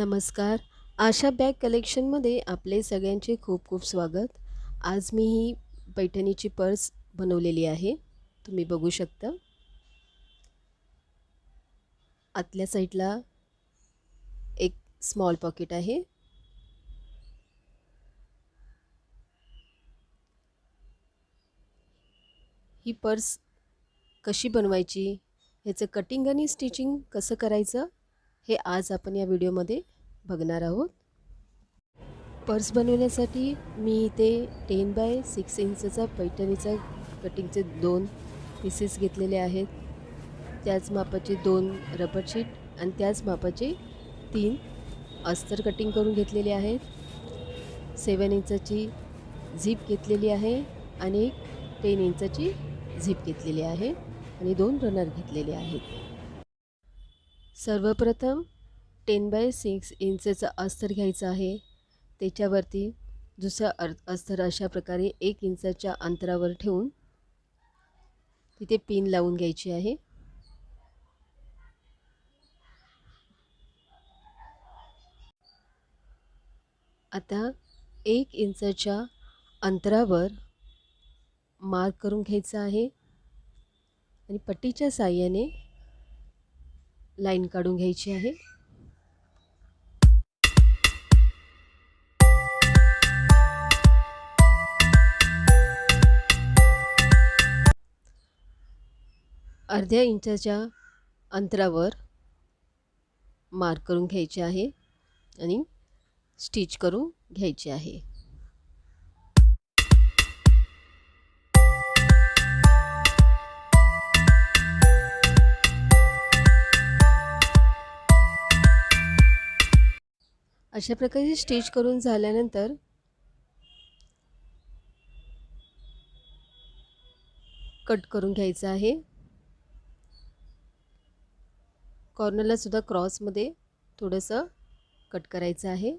नमस्कार. आशा बॅग कलेक्शनमध्ये आपले सगळ्यांचे खूप खूप स्वागत. आज मी ही पैठणीची पर्स बनवलेली आहे. तुम्ही बघू शकता. आतल्या साईडला एक स्मॉल पॉकेट आहे. ही पर्स कशी बनवायची? ह्याचं कटिंग आणि स्टिचिंग कसं करायचं? हे आज आपण या व्हिडिओमध्ये बघणार आहोत. पर्स बनवण्यासाठी मी इथे टेन बाय सिक्स इंचचा पैठणीचा कटिंगचे दोन पीसेस घेतलेले आहेत. त्याच मापाचे दोन रबर शीट आणि त्याच मापाचे तीन अस्तर कटिंग करून घेतलेले आहेत. सेवन इंचाची झीप घेतलेली आहे आणि एक टेन इंचाची झीप घेतलेली आहे आणि दोन रनर घेतलेले आहेत. सर्वप्रथम टेन बाय सिक्स इंचचं अस्तर घ्यायचं आहे. त्याच्यावरती दुसरं अर अस्तर अशा प्रकारे एक इंचाच्या अंतरावर ठेवून तिथे पिन लावून घ्यायची आहे. आता एक इंचाच्या अंतरावर मार्क करून घ्यायचं आहे. आणि पट्टीच्या साह्याने लाईन काढून घ्यायची आहे. अर्ध्या इंचाच्या अंतरावर मार्क करून घ्यायचे आहे आणि स्टिच करून घ्यायचे आहे. अशा प्रकारे स्टिच करून झाल्यानंतर कट करून घ्यायचं आहे. कॉर्नरलासुद्धा क्रॉसमध्ये थोडंसं कट करायचं आहे.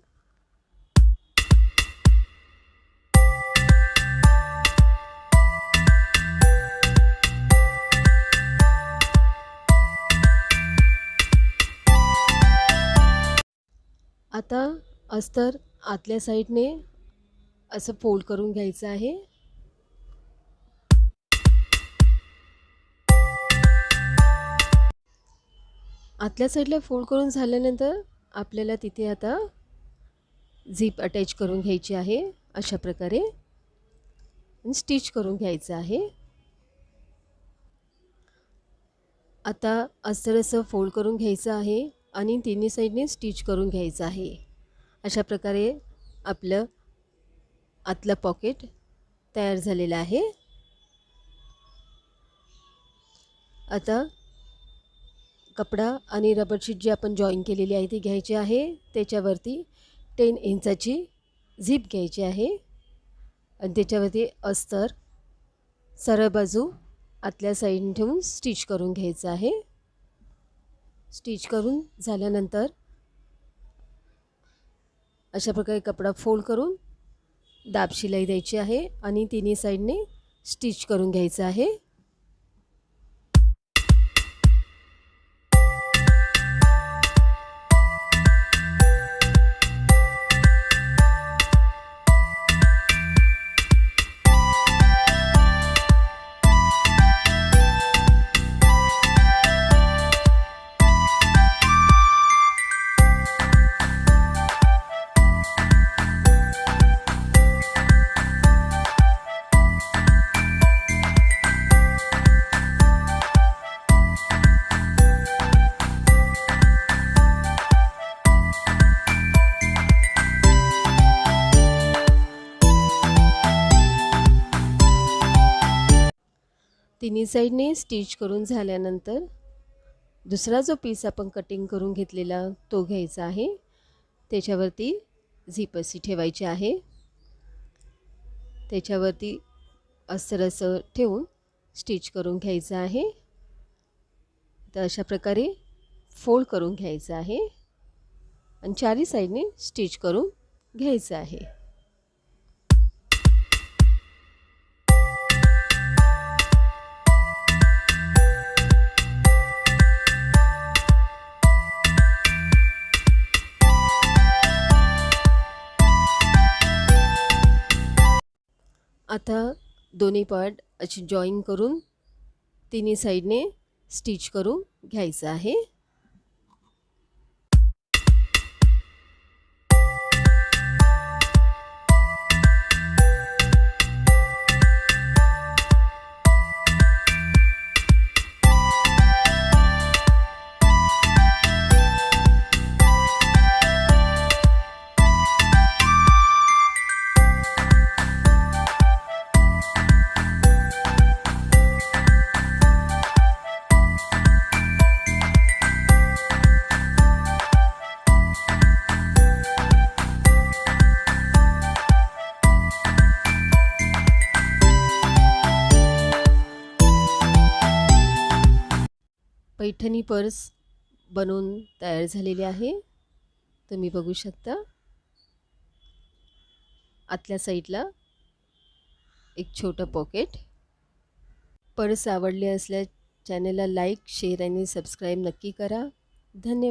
आता अस्तर आतल्या साईडने असं फोल्ड करून घ्यायचं आहे. आतल्या साईडला फोल्ड करून झाल्यानंतर आपल्याला तिथे आता झीप अटॅच करून घ्यायची आहे अशा प्रकारे. स्टिच करून घ्यायचं आहे. आता अस्तर असं फोल्ड करून घ्यायचं आहे. आणि तिन्ही साईडने स्टिच करून घ्यायचं आहे. अशा प्रकारे आपलं आतलं पॉकेट तयार झालेलं आहे. आता कपडा आणि रबरशीट जी आपण जॉईन केलेली आहे ती घ्यायची आहे. त्याच्यावरती टेन इंचाची झीप घ्यायची आहे. आणि त्याच्यावरती अस्तर सरळ बाजू आतल्या साईडने ठेवून स्टिच करून घ्यायचं आहे. स्टिच करून झाल्यानंतर अशा प्रकारे कपडा फोल्ड करून दाब शिलाई द्यायची आहे आणि तिन्ही साईडने स्टिच करून घ्यायचं आहे. तिन्ही साईडने स्टिच करून झाल्यानंतर दुसरा जो पीस आपण कटिंग करून घेतलेला तो घ्यायचा आहे. त्याच्यावरती झिपसी ठेवायची आहे. त्याच्यावरती अस्तर असं ठेवून स्टिच करून घ्यायचं आहे. तर अशा प्रकारे फोल्ड करून घ्यायचं आहे. आणि चारी साईडने स्टिच करून घ्यायचं आहे. आता दोन्ही पार्ट अशी जॉईन करून तिन्ही साईडने स्टिच करून घ्यायचं आहे. पैठणी पर्स बनवून तयार झालेली आहे. तुम्ही बघू शकता. आतल्या साईडला एक छोटं पॉकेट. पर्स आवडले असल्या चॅनलला लाईक शेअर आणि सबस्क्राईब नक्की करा. धन्यवाद.